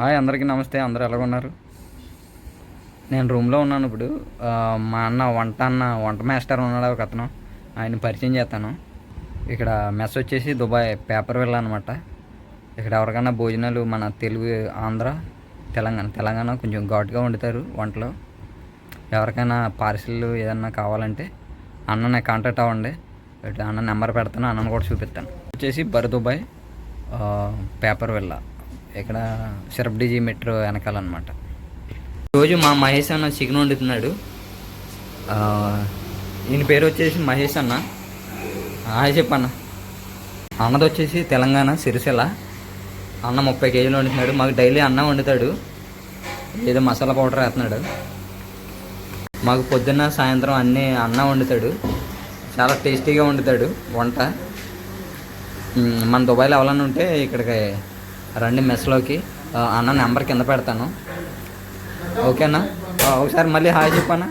Hi అందరికీ నమస్తే. అందరూ ఎలాగున్నారు? నేను రూమ్లో ఉన్నాను ఇప్పుడు. మా అన్న వంట అన్న వంట మాస్టర్ ఉన్నాడు ఒక అతను. ఆయన పరిచయం చేస్తాను. ఇక్కడ మెస్ వచ్చేసి దుబాయ్ పేపర్ వెళ్ళ అనమాట ఇక్కడ ఎవరికైనా భోజనాలు మన తెలుగు ఆంధ్ర తెలంగాణ తెలంగాణ కొంచెం ఘాటుగా వండుతారు వంటలు. ఎవరికైనా పార్సిల్ ఏదన్నా కావాలంటే అన్ననే కాంటాక్ట్ అవ్వండి. అన్న నెంబర్ పెడతాను అన్నను కూడా చూపిస్తాను. వచ్చేసి బర్ దుబాయ్ పేపర్ విల్లా. ఇక్కడ సిరప్డిజీ మెట్రో వెనకాలన్నమాట. రోజు మా మహేష్ అన్న చికెన్ వండుతున్నాడు. ఈయన పేరు వచ్చేసి మహేష్ అన్న. హాయ్ చెప్పన్న. అన్నది వచ్చేసి తెలంగాణ సిరిసిల్ల. అన్న ముప్పై కేజీలు వండుతున్నాడు. మాకు డైలీ అన్నం వండుతాడు. ఏదో మసాలా పౌడర్ వేస్తున్నాడు. మాకు పొద్దున్న సాయంత్రం అన్నీ అన్నం వండుతాడు. చాలా టేస్టీగా వండుతాడు. వంట. మన దుబాయ్లో ఎవరన్నా ఉంటే ఇక్కడికి రండి మెస్లోకి. అన్న నెంబర్ కింద పెడతాను. ఓకేనా? ఒకసారి మళ్ళీ హాయ్ చెప్పానా?